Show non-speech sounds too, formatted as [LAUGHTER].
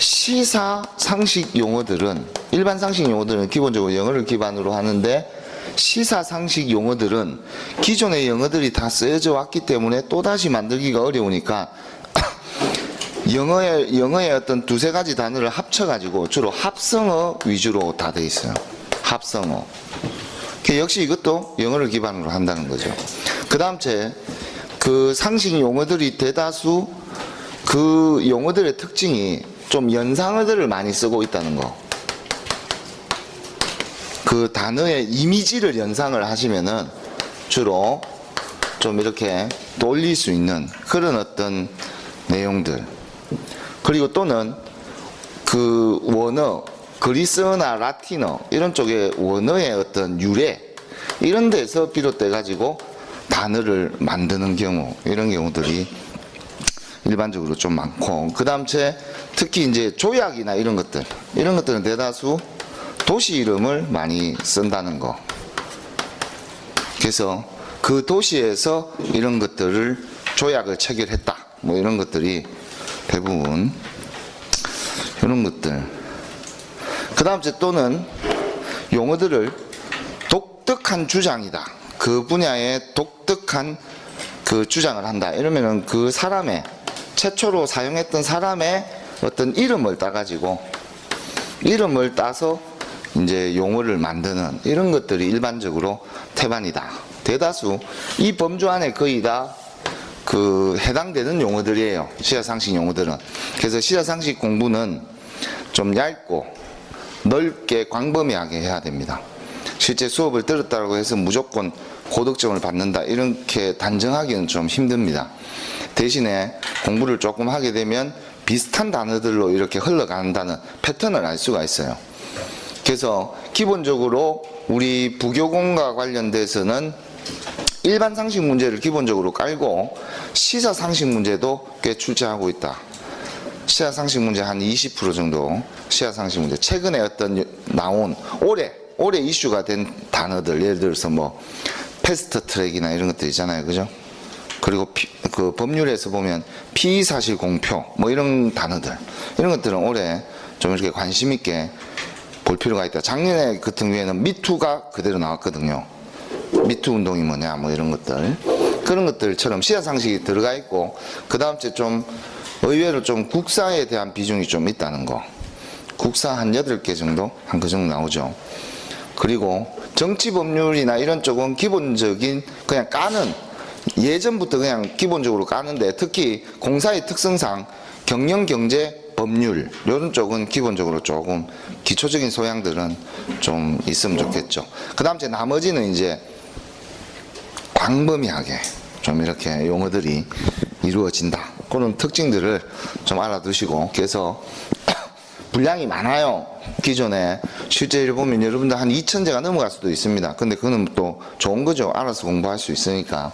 시사 상식 용어들은 일반 상식 용어들은 기본적으로 영어를 기반으로 하는데 시사 상식 용어들은 기존의 영어들이 다 쓰여져 왔기 때문에 또다시 만들기가 어려우니까 [COUGHS] 영어의 영어의 어떤 두세 가지 단어를 합쳐 가지고 주로 합성어 위주로 다 돼 있어요. 합성어. 그 역시 이것도 영어를 기반으로 한다는 거죠. 그다음 채그 상식 용어들이 대다수 그 용어들의 특징이 좀 연상어들을 많이 쓰고 있다는 거. 그 단어의 이미지를 연상을 하시면은 주로 좀 이렇게 돌릴 수 있는 그런 어떤 내용들. 그리고 또는 그 원어, 그리스어나 라틴어 이런 쪽의 원어의 어떤 유래 이런 데서 비롯돼 가지고 단어를 만드는 경우 이런 경우들이 일반적으로 좀 많고 그 다음 채 특히 이제 조약이나 이런 것들 이런 것들은 대다수 도시 이름을 많이 쓴다는 거. 그래서 그 도시에서 이런 것들을 조약을 체결했다. 뭐 이런 것들이 대부분 이런 것들. 그 다음 째 또는 용어들을 독특한 주장이다. 그 분야에 독특한 그 주장을 한다. 이러면은 그 사람의 최초로 사용했던 사람의 어떤 이름을 따가지고 이름을 따서 이제 용어를 만드는 이런 것들이 일반적으로 태반이다. 대다수 이 범주 안에 거의 다 그 해당되는 용어들이에요. 시야상식 용어들은. 그래서 시야상식 공부는 좀 얇고 넓게 광범위하게 해야 됩니다. 실제 수업을 들었다고 해서 무조건 고득점을 받는다 이렇게 단정하기는 좀 힘듭니다. 대신에 공부를 조금 하게 되면 비슷한 단어들로 이렇게 흘러간다는 패턴을 알 수가 있어요. 그래서 기본적으로 우리 부교공과 관련돼서는 일반 상식 문제를 기본적으로 깔고 시사 상식 문제도 꽤 출제하고 있다. 시야 상식 문제 한 20% 정도 시야 상식 문제 최근에 어떤 나온 올해 올해 이슈가 된 단어들 예를 들어서 뭐 패스트 트랙이나 이런 것들 있잖아요. 그죠? 그리고 피- 그 법률에서 보면 피의 사실 공표 뭐 이런 단어들. 이런 것들은 올해 좀 이렇게 관심 있게 볼 필요가 있다. 작년에 같은 경우에는 미투가 그대로 나왔거든요. 미투 운동이 뭐냐 뭐 이런 것들. 그런 것들처럼 시야 상식이 들어가 있고 그 다음 주에 좀 의외로 좀 국사에 대한 비중이 좀 있다는 거. 국사 한 8개 정도? 한 그 정도 나오죠 그리고 정치 법률이나 이런 쪽은 기본적인 그냥 까는 예전부터 그냥 기본적으로 까는데 특히 공사의 특성상 경영 경제 법률 이런 쪽은 기본적으로 조금 기초적인 소양들은 좀 있으면 좋겠죠. 그다음 이제 나머지는 이제 광범위하게 좀 이렇게 용어들이 이루어진다. 그런 특징들을 좀 알아두시고 그래서 분량이 많아요. 기존에 실제로 보면 여러분들 한 2천제가 넘어갈 수도 있습니다. 근데 그거는 또 좋은 거죠. 알아서 공부할 수 있으니까.